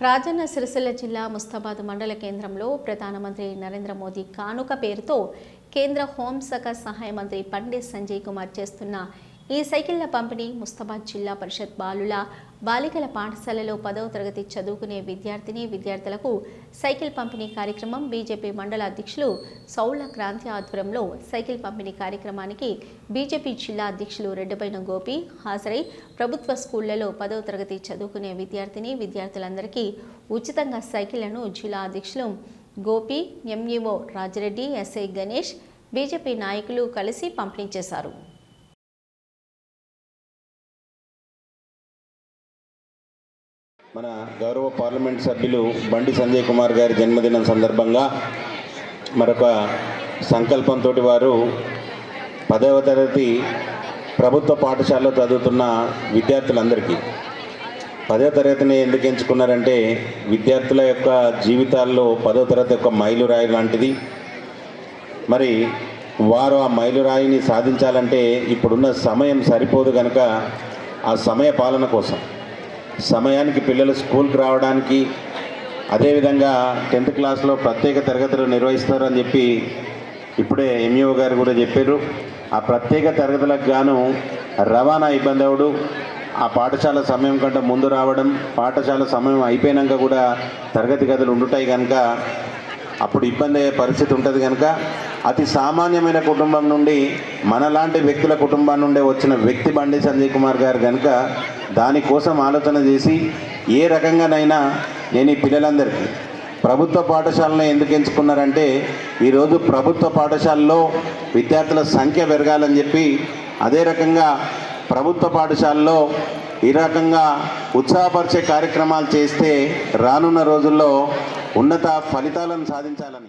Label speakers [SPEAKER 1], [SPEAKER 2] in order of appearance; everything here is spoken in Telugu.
[SPEAKER 1] రాజన్న సిరిసిల్ల జిల్లా ముస్తాబాద్ మండల కేంద్రంలో ప్రధానమంత్రి నరేంద్ర మోదీ కానుక పేరుతో కేంద్ర హోంశాఖ సహాయ మంత్రి పండిత్ సంజయ్ కుమార్ చేస్తున్న ఈ సైకిళ్ళ పంపిణీ ముస్తాబాద్ జిల్లా పరిషత్ బాలుల బాలికల పాఠశాలలో పదవ తరగతి చదువుకునే విద్యార్థిని విద్యార్థులకు సైకిల్ పంపిణీ కార్యక్రమం బీజేపీ మండల అధ్యక్షులు సౌళ్ళ క్రాంతి ఆధ్వర్యంలో సైకిల్ పంపిణీ కార్యక్రమానికి బీజేపీ జిల్లా అధ్యక్షులు రెడ్డిపైన గోపి హాజరై ప్రభుత్వ స్కూళ్ళలో పదవ తరగతి చదువుకునే విద్యార్థిని విద్యార్థులందరికీ ఉచితంగా సైకిళ్ళను జిల్లా అధ్యక్షులు Gopi MEO Rajareddy SI Ganesh BJP నాయకులు కలిసి పంపిణీ చేశారు.
[SPEAKER 2] మన గౌరవ పార్లమెంట్ సభ్యులు బండి సంజయ్ కుమార్ గారి జన్మదినం సందర్భంగా మరొక సంకల్పంతో వారు పదవ తరగతి ప్రభుత్వ పాఠశాలలో చదువుతున్న విద్యార్థులందరికీ పదవ తరగతిని ఎందుకు ఎంచుకున్నారంటే విద్యార్థుల యొక్క జీవితాల్లో పదవ తరగతి యొక్క మైలురాయి లాంటిది. మరి వారు ఆ మైలురాయిని సాధించాలంటే ఇప్పుడున్న సమయం సరిపోదు కనుక ఆ సమయ పాలన కోసం సమయానికి పిల్లలు స్కూల్కి రావడానికి అదేవిధంగా టెన్త్ క్లాస్లో ప్రత్యేక తరగతులు నిర్వహిస్తారు అని చెప్పి ఇప్పుడే ఎంఈఓ గారు కూడా చెప్పారు. ఆ ప్రత్యేక తరగతులకు గాను రవాణా ఇబ్బంది అవడు. ఆ పాఠశాల సమయం కంటే ముందు రావడం పాఠశాల సమయం అయిపోయినాక కూడా తరగతి గదులు ఉండుతాయి కనుక అప్పుడు ఇబ్బంది అయ్యే పరిస్థితి ఉంటుంది కనుక అతి సామాన్యమైన కుటుంబం నుండి మనలాంటి వ్యక్తుల కుటుంబం నుండి వచ్చిన వ్యక్తి బండి సంజయ్ కుమార్ గారు కనుక దానికోసం ఆలోచన చేసి ఏ రకంగానైనా నేను ఈ పిల్లలందరికీ ప్రభుత్వ పాఠశాలను ఎందుకు ఎంచుకున్నారంటే ఈరోజు ప్రభుత్వ పాఠశాలలో విద్యార్థుల సంఖ్య పెరగాలని చెప్పి అదే రకంగా ప్రభుత్వ పాఠశాలలో ఈ రకంగా ఉత్సాహపరిచే కార్యక్రమాలు చేస్తే రానున్న రోజుల్లో ఉన్నత ఫలితాలను సాధించాలని